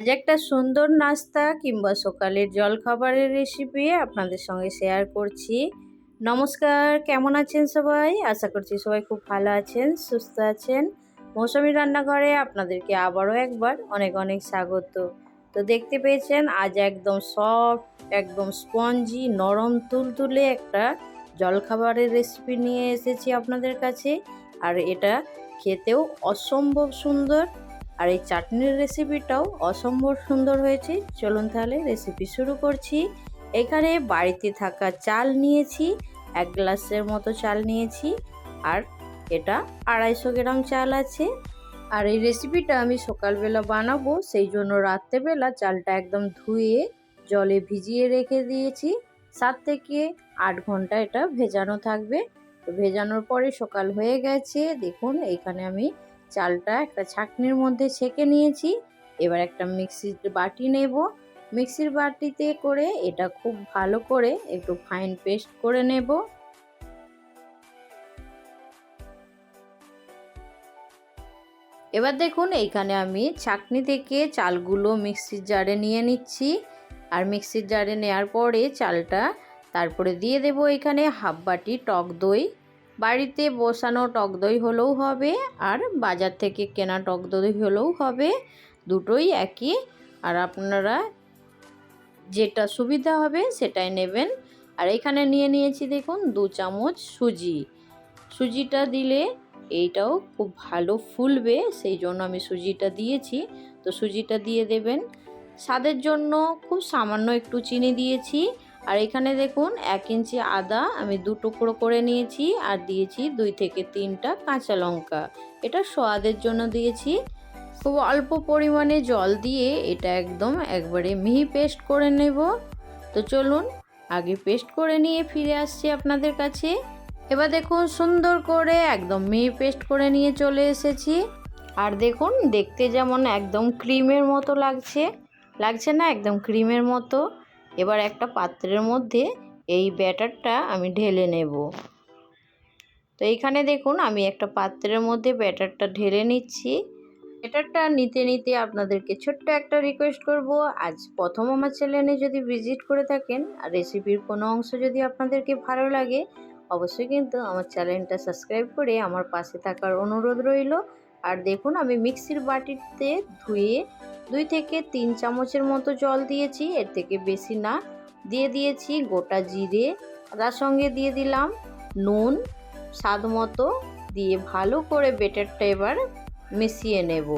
আজ একটা সুন্দর নাস্তা কিংবা সকালের জলখাবারের রেসিপি আপনাদের সঙ্গে শেয়ার করছি। নমস্কার, কেমন আছেন সবাই? আশা করছি সবাই খুব ভালো আছেন, সুস্থ আছেন। মৌসুমি রান্নাঘরে আপনাদেরকে আবারও একবার অনেক অনেক স্বাগত। তো দেখতে পেয়েছেন, আজ একদম সফট একদম স্পঞ্জি নরম, তুলতুলে একটা জলখাবারের রেসিপি নিয়ে এসেছি আপনাদের কাছে। আর এটা খেতেও অসম্ভব সুন্দর। আর এই চাটনির রেসিপিটাও অসম্ভব সুন্দর হয়েছে। চলুন তাহলে রেসিপি শুরু করছি। এখানে বাড়িতে থাকা চাল নিয়েছি, এক গ্লাসের মতো চাল নিয়েছি, আর এটা আড়াইশো গ্রাম চাল আছে। আর এই রেসিপিটা আমি সকালবেলা বানাবো, সেই জন্য রাত্রেবেলা চালটা একদম ধুয়ে জলে ভিজিয়ে রেখে দিয়েছি। সাত থেকে আট ঘণ্টা এটা ভেজানো থাকবে। তো ভেজানোর পরে সকাল হয়ে গেছে। দেখুন এইখানে আমি চালটা একটা ছাকনির মধ্যে ছেঁকে নিয়েছি। এবার একটা মিক্সির বাটি নেব। মিক্সির বাটিতে করে এটা খুব ভালো করে একটু ফাইন পেস্ট করে নেব। এবার দেখুন, এইখানে আমি ছাকনি থেকে চালগুলো মিক্সির জারে নিয়ে নিচ্ছি। আর মিক্সির জারে নেওয়ার পরে চালটা তারপরে দিয়ে দেব এখানে হাফ বাটি টক দই। বাড়িতে বসানো টক দই হলেও হবে আর বাজার থেকে কেনা টক দই হলেও হবে। দুটোই একই। আর আপনারা যেটা সুবিধা হবে সেটাই নেবেন। আর এখানে নিয়ে নিয়েছি দেখুন দু চামচ সুজি। সুজিটা দিলে এইটাও খুব ভালো ফুলবে, সেই জন্য আমি সুজিটা দিয়েছি। তো সুজিটা দিয়ে দেবেন। স্বাদের জন্য খুব সামান্য একটু চিনি দিয়েছি। আর এখানে দেখুন, এক ইঞ্চি আদা আমি দু টুকরো করে নিয়েছি আর দিয়েছি দুই থেকে তিনটা কাঁচা লঙ্কা। এটা স্বাদের জন্য দিয়েছি। খুব অল্প পরিমাণে জল দিয়ে এটা একদম একবারে মিহি পেস্ট করে নেব। তো চলুন, আগে পেস্ট করে নিয়ে ফিরে আসছি আপনাদের কাছে। এবার দেখুন, সুন্দর করে একদম মিহি পেস্ট করে নিয়ে চলে এসেছি। আর দেখুন, দেখতে যেমন একদম ক্রিমের মতো লাগছে। লাগছে না, একদম ক্রিমের মতো। এবার একটা পাত্রের মধ্যে এই ব্যাটারটা আমি ঢেলে নেব। তো এইখানে দেখুন, আমি একটা পাত্রের মধ্যে ব্যাটারটা ঢেলে নিচ্ছি। ব্যাটারটা নিতে নিতে আপনাদেরকে ছোট্ট একটা রিকোয়েস্ট করব। আজ প্রথম আমার চ্যানেলে যদি ভিজিট করে থাকেন, আর রেসিপির কোনো অংশ যদি আপনাদেরকে ভালো লাগে, অবশ্যই কিন্তু আমার চ্যানেলটা সাবস্ক্রাইব করে আমার পাশে থাকার অনুরোধ রইল। আর দেখুন, আমি মিক্সির বাটিতে ধুয়ে দুই থেকে তিন চামচের মতো জল দিয়েছি। এর থেকে বেশি না। দিয়ে দিয়েছি গোটা জিরে। তার সঙ্গে দিয়ে দিলাম নুন। স্বাদ মতো দিয়ে ভালো করে বেটারটা এবার মিশিয়ে নেব।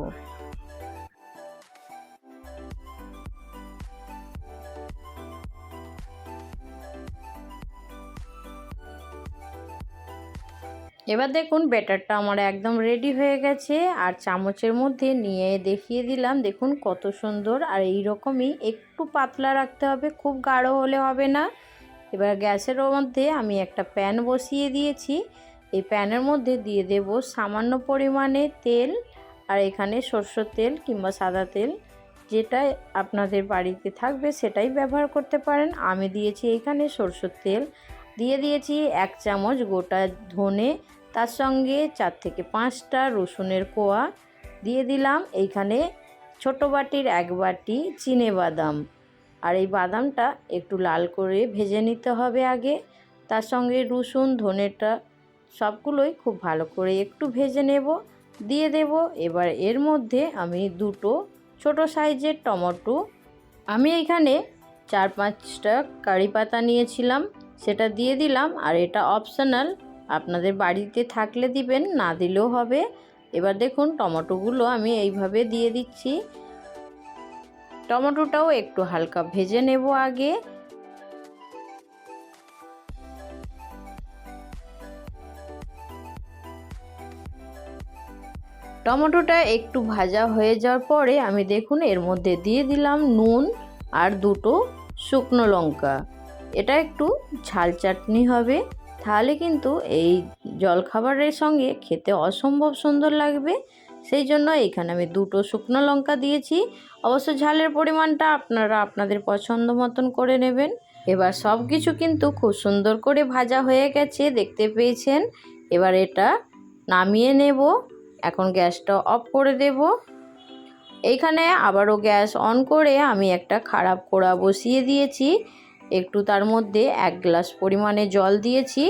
এবার দেখুন ব্যাটারটা আমার একদম রেডি হয়ে গেছে, আর চামচের মধ্যে নিয়ে দেখিয়ে দিলাম। দেখুন কত সুন্দর, আর এই রকমই একটু পাতলা রাখতে হবে, খুব গাঢ় হলে হবে না। এবার গ্যাসের মধ্যে আমি একটা প্যান বসিয়ে দিয়েছি। এই প্যানের মধ্যে দিয়ে দেব সামান্য পরিমাণে তেল, আর এখানে সরষের তেল কিংবা সাদা তেল, যেটা আপনাদের বাড়িতে থাকবে সেটাই ব্যবহার করতে পারেন। আমি দিয়েছি এখানে সরষের তেল, দিয়ে দিয়েছি এক চামচ গোটা ধনে তার সঙ্গে চার থেকে পাঁচটা রসুনের কোয়া দিয়ে দিলাম। এইখানে ছোটো বাটির এক বাটি চিনে বাদাম। আর এই বাদামটা একটু লাল করে ভেজে নিতে হবে আগে। তার সঙ্গে রসুন, ধনেটা সবগুলোই খুব ভালো করে একটু ভেজে নেব। দিয়ে দেব। এবার এর মধ্যে আমি দুটো ছোট সাইজের টমেটো। আমি এখানে চার পাঁচটা কারি পাতা নিয়েছিলাম। সেটা দিয়ে দিলাম। আর এটা অপশনাল আপনাদের বাড়িতে থাকলে দিবেন, না দিলেও হবে। এবার দেখুন টমেটোগুলো আমি এইভাবে দিয়ে দিচ্ছি। টমেটোটাও একটু হালকা ভেজে নেব আগে। টমেটোটা একটু ভাজা হয়ে যাওয়ার পরে আমি দেখুন এর মধ্যে দিয়ে দিলাম নুন আর দুটো শুকনো লঙ্কা। এটা একটু ঝাল চাটনি হবে। তাহলে কিন্তু এই জলখাবারের সঙ্গে খেতে অসম্ভব সুন্দর লাগবে। সেই জন্য এখানে আমি দুটো শুকনো লঙ্কা দিয়েছি। অবশ্য ঝালের পরিমাণটা আপনারা আপনাদের পছন্দ মতন করে নেবেন। এবার সব কিছু কিন্তু খুব সুন্দর করে ভাজা হয়ে গেছে, দেখতে পেয়েছেন? এবার এটা নামিয়ে নেব। এখন গ্যাসটা অফ করে দেব। এইখানে আবারও গ্যাস অন করে আমি একটা খারাপ কোড়া বসিয়ে দিয়েছি। একটু তার মধ্যে এক গ্লাস পরিমাণে জল দিয়েছি,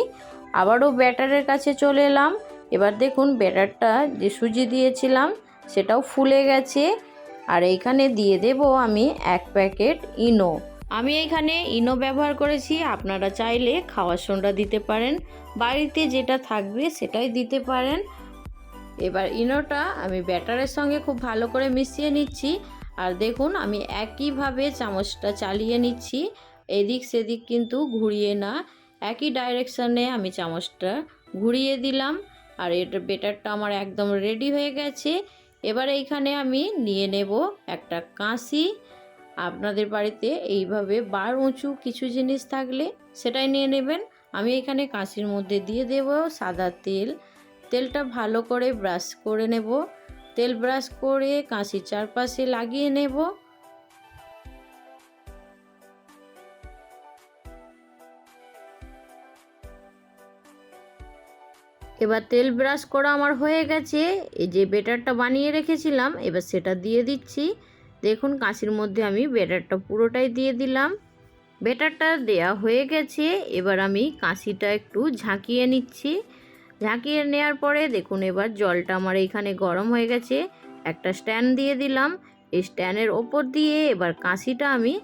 আবারও ব্যাটারের কাছে চলে এলাম। এবার দেখুন ব্যাটারটা যে সুজি দিয়েছিলাম, সেটাও ফুলে গেছে। আর এইখানে দিয়ে দেব আমি এক প্যাকেট ইনো। আমি এখানে ইনো ব্যবহার করেছি, আপনারা চাইলে খাওয়ার সোডা দিতে পারেন, বাড়িতে যেটা থাকবে সেটাই দিতে পারেন। এবার ইনোটা আমি ব্যাটারের সঙ্গে খুব ভালো করে মিশিয়ে নিচ্ছি। আর দেখুন আমি একইভাবে চামচটা চালিয়ে নিচ্ছি। এদিক সেদিক কিন্তু ঘুরিয়ে না, একই ডাইরেকশানে আমি চামচটা ঘুরিয়ে দিলাম। আর এটা বেটারটা আমার একদম রেডি হয়ে গেছে। এবার এইখানে আমি নিয়ে নেব একটা কাঁসি। আপনাদের বাড়িতে এইভাবে বার উঁচু কিছু জিনিস থাকলে সেটাই নিয়ে নেবেন। আমি এখানে কাঁসির মধ্যে দিয়ে দেব সাদা তেল। তেলটা ভালো করে ব্রাশ করে নেব। তেল ব্রাশ করে কাঁচির চারপাশে লাগিয়ে নেব। এবার তেল ব্রাশ করা আমার হয়ে গেছে। এই যে বেটারটা বানিয়ে রেখেছিলাম, এবার সেটা দিয়ে দিচ্ছি। দেখুন, কাঁচির মধ্যে আমি বেটারটা পুরোটাই দিয়ে দিলাম। বেটারটা দেয়া হয়ে গেছে, এবার আমি কাঁচিটা একটু ঝাঁকিয়ে নিচ্ছি। ঝাঁকিয়ে নেওয়ার পরে দেখুন, এবার জলটা আমার এখানে গরম হয়ে গেছে। একটা স্ট্যান্ড দিয়ে দিলাম। এই স্ট্যান্ডের ওপর দিয়ে এবার কাঁচিটা আমি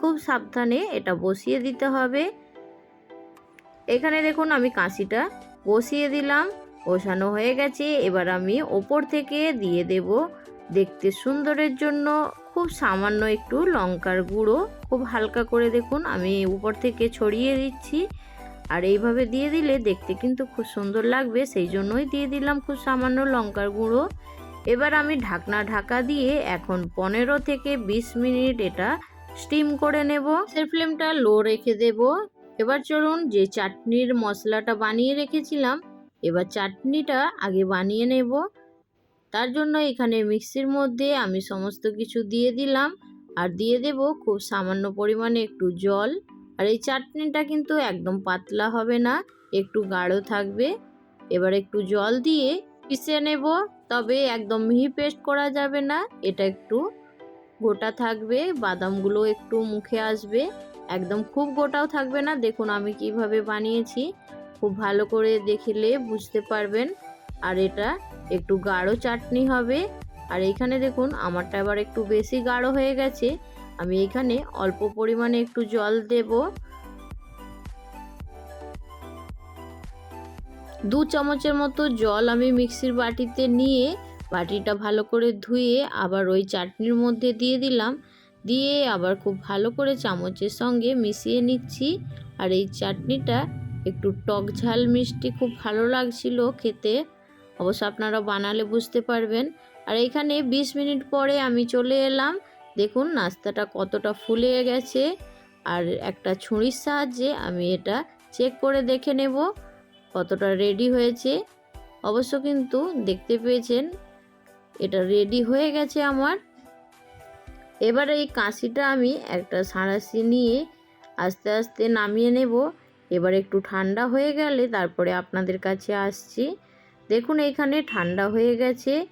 খুব সাবধানে এটা বসিয়ে দিতে হবে। এখানে দেখুন, আমি কাঁচিটা বসিয়ে দিলাম। বসানো হয়ে গেছে। এবার আমি ওপর থেকে দিয়ে দেব। দেখতে সুন্দরের জন্য খুব সামান্য একটু লঙ্কার গুঁড়ো। খুব হালকা করে দেখুন, আমি উপর থেকে ছড়িয়ে দিচ্ছি। আর এইভাবে দিয়ে দিলে দেখতে কিন্তু খুব সুন্দর লাগবে। সেই জন্যই দিয়ে দিলাম খুব সামান্য লঙ্কার গুঁড়ো। এবার আমি ঢাকনা ঢাকা দিয়ে এখন পনেরো থেকে বিশ মিনিট এটা স্টিম করে নেব। ফ্লেমটা লো রেখে দেব। এবার চলুন যে চাটনির মশলাটা বানিয়ে রেখেছিলাম, এবার চাটনিটা আগে বানিয়ে নেব। তার জন্য এখানে মিক্সির মধ্যে আমি সমস্ত কিছু দিয়ে দিলাম আর দিয়ে দেব খুব সামান্য পরিমাণে একটু জল। আর এই চাটনিটা কিন্তু একদম পাতলা হবে না, একটু গাঢ় থাকবে। এবার একটু জল দিয়ে পিষে নেব, তবে একদম মিহি পেস্ট করা যাবে না, এটা একটু গোটা থাকবে, বাদামগুলো একটু মুখে আসবে। একদম খুব গোটাও থাকবে না। দেখুন আমি কীভাবে বানিয়েছি। খুব ভালো করে দেখলে বুঝতে পারবেন। আর এটা একটু গাঢ় চাটনি হবে। আর এইখানে দেখুন, আমারটা আবার একটু বেশি গাঢ় হয়ে গেছে। আমি এখানে অল্প পরিমাণে একটু জল দেব। দু চামচের মতো জল আমি মিক্সির বাটিতে নিয়ে বাটিটা ভালো করে ধুয়ে আবার ওই চাটনির মধ্যে দিয়ে দিলাম। দিয়ে আবার খুব ভালো করে চামচের সঙ্গে মিশিয়ে নিচ্ছি। আর এই চাটনিটা একটু টক ঝাল মিষ্টি খুব ভালো লাগছিল খেতে। অবশ্য আপনারা বানালে বুঝতে পারবেন। আর এখানে ২০ মিনিট পরে আমি চলে এলাম। দেখুন নাস্তাটা কতটা ফুলে গেছে। আর একটা ছুরির সাহায্যে আমি এটা চেক করে দেখে নেব কতটা রেডি হয়েছে। অবশ্য কিন্তু দেখতে পেয়েছেন, এটা রেডি হয়ে গেছে আমার। এবার এই কাঁচিটা আমি একটা সাঁড়াশি নিয়ে আস্তে আস্তে নামিয়ে নেব। এবার একটু ঠান্ডা হয়ে গেলে তারপরে আপনাদের কাছে আসছি। দেখুন, এখানে ঠান্ডা হয়ে গেছে।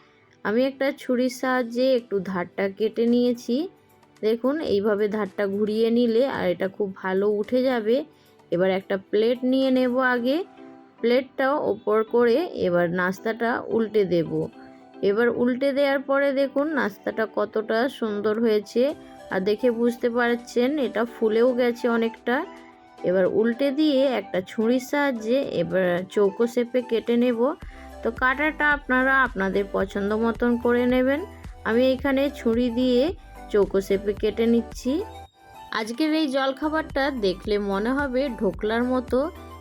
আমি একটা ছুরির সাহায্যে একটু ধারটা কেটে নিয়েছি। দেখুন, এইভাবে ধারটা ঘুরিয়ে নিলে আর এটা খুব ভালো উঠে যাবে। এবার একটা প্লেট নিয়ে নেব আগে। প্লেটটাও ওপর করে এবার নাস্তাটা উল্টে দেব। এবার উল্টে দেওয়ার পরে দেখুন নাস্তাটা কতটা সুন্দর হয়েছে। আর দেখে বুঝতে পারছেন এটা ফুলেও গেছে অনেকটা। এবার উল্টে দিয়ে একটা ছুরির সাহায্যে এবার চৌকো শেপে কেটে নেব। তো কাটাটা আপনারা আপনাদের পছন্দ মতন করে নেবেন। আমি এখানে ছুরি দিয়ে চৌকো শেপে কেটে নিচ্ছি। আজকের এই জলখাবারটা দেখলে মনে হবে ঢোকলার মতো,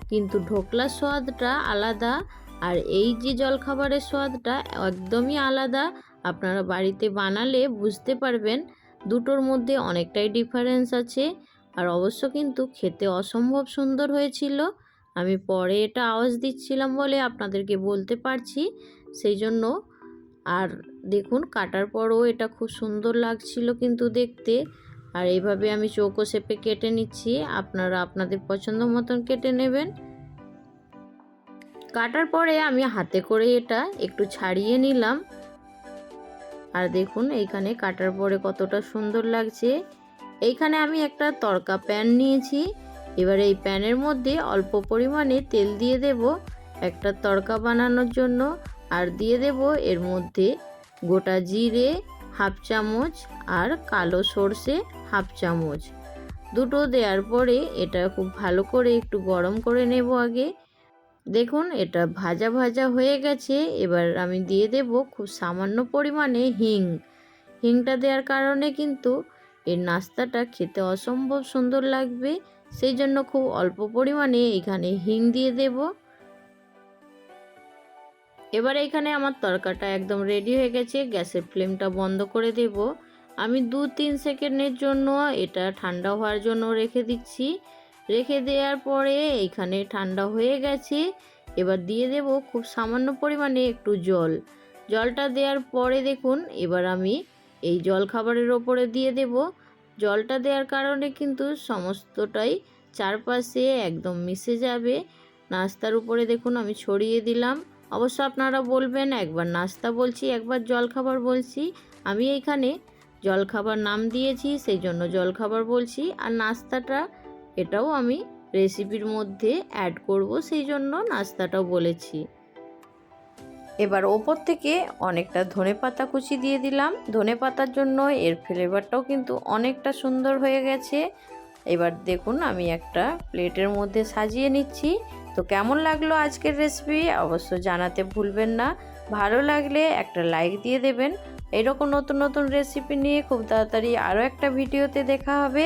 কিন্তু ঢোকলার স্বাদটা আলাদা। আর এই যে জলখাবারের স্বাদটা একদমই আলাদা। আপনারা বাড়িতে বানালে বুঝতে পারবেন দুটোর মধ্যে অনেকটাই ডিফারেন্স আছে। আর অবশ্য কিন্তু খেতে অসম্ভব সুন্দর হয়েছিল। আমি পরে এটা আওয়াজ দিচ্ছিলাম বলে আপনাদেরকে বলতে পারছি সেই জন্য। আর দেখুন, কাটার পরও এটা খুব সুন্দর লাগছিল কিন্তু দেখতে। আর এইভাবে আমি চৌকো শেপে কেটে নিচ্ছি। আপনারা আপনাদের পছন্দ মতন কেটে নেবেন। কাটার পরে আমি হাতে করে এটা একটু ছাড়িয়ে নিলাম। আর দেখুন, এইখানে কাটার পরে কতটা সুন্দর লাগছে। এইখানে আমি একটা তরকা প্যান নিয়েছি। এবার এই প্যানের মধ্যে অল্প পরিমাণে তেল দিয়ে দেব একটা তরকা বানানোর জন্য। আর দিয়ে দেব এর মধ্যে গোটা জিরে হাফ চামচ আর কালো সর্ষে হাফ চামচ। দুটো দেওয়ার পরে এটা খুব ভালো করে একটু গরম করে নেব আগে। দেখুন, এটা ভাজা ভাজা হয়ে গেছে। এবার আমি দিয়ে দেব খুব সামান্য পরিমাণে হিং। হিংটা দেওয়ার কারণে কিন্তু এর নাস্তাটা খেতে অসম্ভব সুন্দর লাগবে। সেই জন্য খুব অল্প পরিমাণে এখানে হিং দিয়ে দেব। এবার এখানে আমার তরকাটা একদম রেডি হয়ে গেছে। গ্যাসের ফ্লেমটা বন্ধ করে দেব। আমি দু তিন সেকেন্ডের জন্য এটা ঠান্ডা হওয়ার জন্য রেখে দিচ্ছি। রেখে দেওয়ার পরে এখানে ঠান্ডা হয়ে গেছে। এবার দিয়ে দেব খুব সামান্য পরিমাণে একটু জল। জলটা দেওয়ার পরে দেখুন, এবার আমি এই জল খাবারের ওপরে দিয়ে দেব। জলটা দেওয়ার কারণে কিন্তু সমস্তটাই চারপাশে একদম মিশে যাবে। নাস্তার উপরে দেখুন, আমি ছড়িয়ে দিলাম। অবশ্য আপনারা বলবেন, একবার নাস্তা বলছি, একবার জল খাবার বলছি। আমি এইখানে জলখাবার নাম দিয়েছি, সেই জন্য জলখাবার বলছি। আর নাস্তাটা এটাও আমি রেসিপির মধ্যে অ্যাড করব, সেই জন্য নাস্তাটাও বলেছি। এবার ওপর থেকে অনেকটা ধনে পাতা কুচি দিয়ে দিলাম। ধনে পাতার জন্য এর ফ্লেভারটাও কিন্তু অনেকটা সুন্দর হয়ে গেছে। এবার দেখুন, আমি একটা প্লেটের মধ্যে সাজিয়ে নিচ্ছি। তো কেমন লাগল আজকের রেসিপি অবশ্য জানাতে ভুলবেন না। ভালো লাগলে একটা লাইক দিয়ে দেবেন। এরকম নতুন নতুন রেসিপি নিয়ে খুব তাড়াতাড়ি আরও একটা ভিডিওতে দেখা হবে।